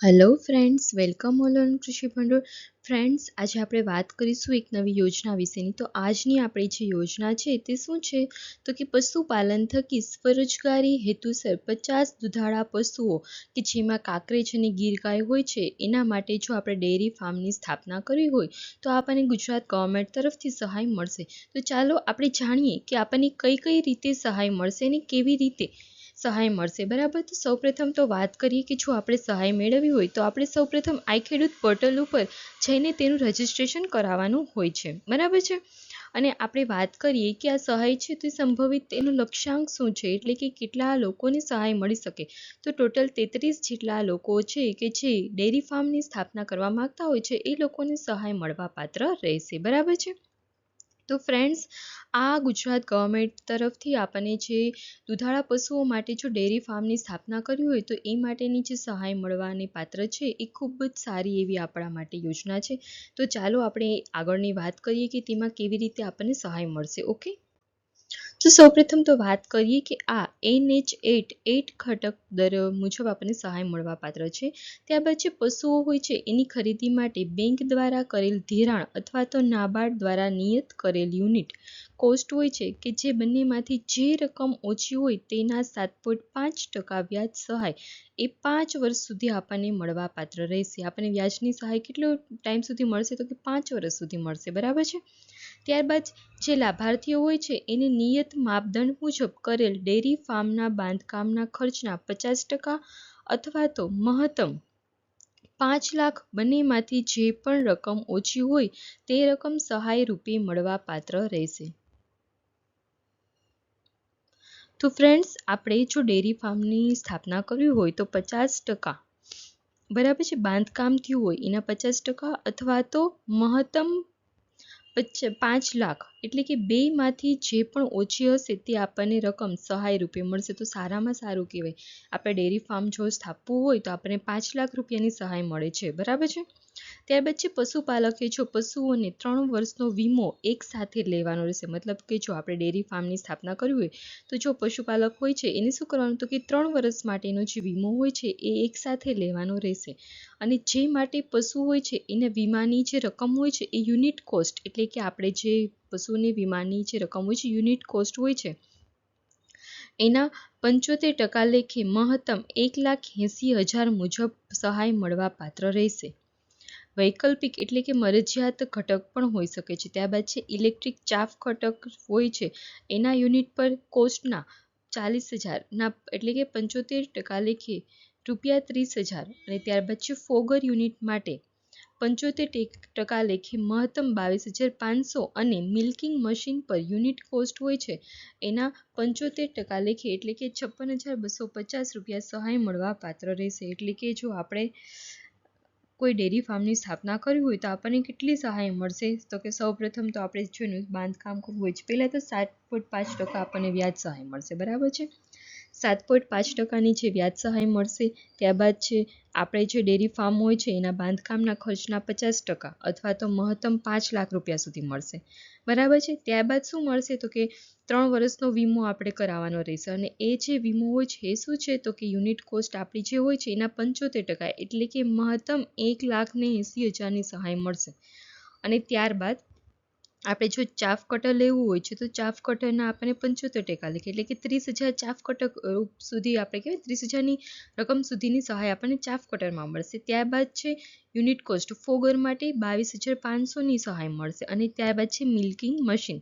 Hello friends welcome all on કૃષિ ભંડોળ friends આજે આપણે વાત કરીશું એક નવી યોજના વિશેની. તો આજની આપણી જે યોજના છે, તે શું છે? તો કે પશુપાલન થકી સ્વરોજગારી હેતુસર પચાસ દુધાળા પશુઓ, કે જેમાં કાંકરેજ અને ગીર ગાય હોય છે, એના માટે જો આપણે ડેરી ફાર્મની સ્થાપના કરવી હોય, તો આપણને ગુજરાત ગવર્મેન્ટ તરફથી સહાય મળશે. તો ચાલો આપણે જાણીએ કે આપણને કઈ કઈ રીતે સહાય મળશે અને કેવી રીતે સહાય મળશે. બરાબર? તો સૌપ્રથમ તો વાત કરીએ કે જો આપણે સહાય મેળવવી હોય, તો આપણે સૌપ્રથમ આઈ ખેડૂત પોર્ટલ ઉપર જઈને તેનું રજિસ્ટ્રેશન કરાવવાનું હોય છે. બરાબર છે? અને આપણે વાત કરીએ કે આ સહાય છે તે સંભવિત તેનું લક્ષ્યાંક શું છે? એટલે કે કેટલા લોકોને સહાય મળી શકે? તો ટોટલ તેત્રીસ જેટલા લોકો છે કે જે ડેરી ફાર્મની સ્થાપના કરવા માગતા હોય છે, એ લોકોને સહાય મળવા પાત્ર રહેશે. બરાબર છે? તો ફ્રેન્ડ્સ આ ગુજરાત ગવર્મેન્ટ તરફથી આપણને જે દુધાળા પશુઓ માટે જો ડેરી ફાર્મની સ્થાપના કરવી હોય તો એ માટેની જે સહાય મળવાની પાત્ર છે એ ખૂબ જ સારી એવી આપણા માટે યોજના છે. તો ચાલો આપણે આગળની વાત કરીએ કે તેમાં કેવી રીતે આપણને સહાય મળશે, ઓકે? તો સૌપ્રથમ તો વાત કરીએ કે આ એનએચ એટ એટ ઘટક દર મુજબ આપણને સહાય મળવા પાત્ર છે. ત્યારબાદ જે પશુઓ હોય છે, એની ખરીદી માટે બેંક દ્વારા કરેલ ધિરાણ અથવા તો નાબાર્ડ દ્વારા નિયત કરેલ યુનિટ કોસ્ટ હોય છે કે જે બંનેમાંથી જે રકમ ઓછી હોય તેના સાત પોઈન્ટ પાંચ ટકા વ્યાજ સહાય એ પાંચ વર્ષ સુધી આપણને મળવા પાત્ર રહેશે. આપણને વ્યાજની સહાય કેટલો ટાઈમ સુધી મળશે તો કે પાંચ વર્ષ સુધી મળશે. બરાબર છે? ત્યારબાદ જે લાભાર્થીઓ હોય છે, એને નિયત માપદંડ મુજબ કરેલ ડેરી ફાર્મના બાંધકામના ખર્ચના પચાસ ટકા અથવા તો મહત્તમ પાંચ લાખ બંનેમાંથી જે પણ રકમ ઓછી હોય, તે રકમ સહાય રૂપે મળવા પાત્ર રહેશે. તો ફ્રેન્ડ્સ, આપણે જો ડેરી ફાર્મની સ્થાપના કરવી હોય તો પચાસ ટકા બરાબર છે, બાંધકામ થયું હોય એના પચાસ ટકા અથવા તો મહત્તમ પાંચ લાખ એટલે કે બેમાંથી જે પણ ઓછી હશે તે આપણને રકમ સહાય રૂપે મળશે. તો સારામાં સારું કહેવાય. આપણે ડેરી ફાર્મ જો સ્થાપવું હોય તો આપણને પાંચ લાખ રૂપિયાની સહાય મળે છે. બરાબર છે? ત્યારબાદ છે પશુપાલકે જો પશુઓને ત્રણ વર્ષનો વીમો એક સાથે લેવાનો રહેશે, મતલબ કે જો આપણે ડેરી ફાર્મની સ્થાપના કરવી હોય તો જો પશુપાલક હોય છે એને શું કરવાનું? તો કે ત્રણ વર્ષ માટેનો જે વીમો હોય છે એ એક સાથે લેવાનો રહેશે અને જે માટે પશુ હોય છે એને વીમાની જે રકમ હોય છે એ યુનિટ કોસ્ટ, એટલે કે આપણે જે પશુની વીમાની જે રકમ હોય છે, યુનિટ કોસ્ટ હોય છે, એના પંચોતેર ટકા લેખે મહત્તમ એક લાખ એંસી હજાર મુજબ સહાય મળવા પાત્ર રહેશે. વૈકલ્પિક એટલે કે મરજિયાત ઘટક પણ હોઈ શકે છે. ત્યારબાદ છે, ઇલેક્ટ્રિક ચાફ ઘટક હોય છે, એના યુનિટ પર કોસ્ટના ચાલીસ હજારના એટલે કે પંચોતેર ટકા લેખે રૂપિયા ત્રીસ હજાર અને ત્યારબાદ છે, ફોગર યુનિટ માટે પંચોતેર ટકા લેખે મહત્તમ બાવીસ હજાર પાંચસો અને milking machine per unit cost હોય છે, એના પંચોતેર ટકા લેખે એટલે કે છપ્પન હજાર બસો પચાસ રૂપિયા સહાય મળવા પાત્ર રહેશે. એટલે કે જો આપણે કોઈ ડેરી ફાર્મની સ્થાપના કરવી હોય તો આપણને કેટલી સહાય મળશે? તો કે સૌ પ્રથમ તો આપણે જોયું બાંધકામ કરવું હોય છે. પહેલાં તો સાત પોઈન્ટ પાંચ ટકા આપણને વ્યાજ સહાય મળશે, બરાબર છે? સાત પોઈન્ટ પાંચ ટકાની જે વ્યાજ સહાય મળશે, ત્યારબાદ છે, આપણે જે ડેરી ફાર્મ હોય છે, એના બાંધકામના ખર્ચના પચાસ ટકા અથવા તો મહત્તમ પાંચ લાખ રૂપિયા સુધી મળશે. બરાબર છે? ત્યારબાદ શું મળશે? તો કે ત્રણ વર્ષનો વીમો આપણે કરાવવાનો રહેશે અને એ જે વીમો હોય છે, એ શું છે? તો કે યુનિટ કોસ્ટ આપણી જે હોય છે, એના પંચોતેર ટકા એટલે કે મહત્તમ એક લાખ ને એંસી હજારની સહાય મળશે. અને ત્યારબાદ આપણે જો ચાફ કટર લેવું હોય છે, તો ચાફ કટરના આપણને પંચોતેર ટકા લખે. એટલે કે ત્રીસ હજાર ચાફ કટર સુધી આપણે કહેવાય ત્રીસ હજારની રકમ સુધીની સહાય આપણને ચાફ કટરમાં મળશે. ત્યારબાદ છે યુનિટ કોસ્ટ. ફોગર માટે બાવીસ હજાર પાંચસોની સહાય મળશે અને ત્યારબાદ છે મિલ્કિંગ મશીન.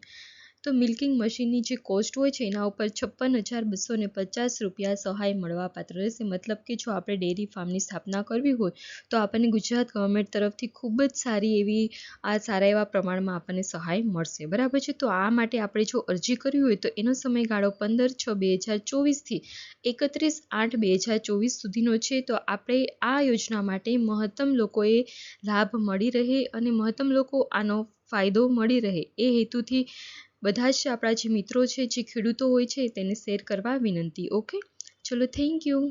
તો મિલ્કિંગ મશીનની જે કોસ્ટ હોય છે, એના ઉપર છપ્પન હજાર બસો ને પચાસ રૂપિયા સહાય મળવા પાત્ર રહેશે. મતલબ કે જો આપણે ડેરી ફાર્મની સ્થાપના કરવી હોય, તો આપણને ગુજરાત ગવર્મેન્ટ તરફથી ખૂબ જ સારી એવી આ સારા એવા પ્રમાણમાં આપણને સહાય મળશે. બરાબર છે? તો આ માટે આપણે જો અરજી કરવી હોય, તો એનો સમયગાળો પંદર છ બે હજાર ચોવીસથી એકત્રીસ આઠ બે હજાર ચોવીસ સુધીનો છે. તો આપણે આ યોજના માટે મહત્તમ લોકોએ લાભ મળી રહે અને મહત્તમ લોકો આનો ફાયદો મળી રહે. એ હેતુથી બધા જ આપણા જે મિત્રો છે, જે ખેડૂતો હોય છે, તેને શેર કરવા વિનંતી ઓકે ચલો થેન્ક યુ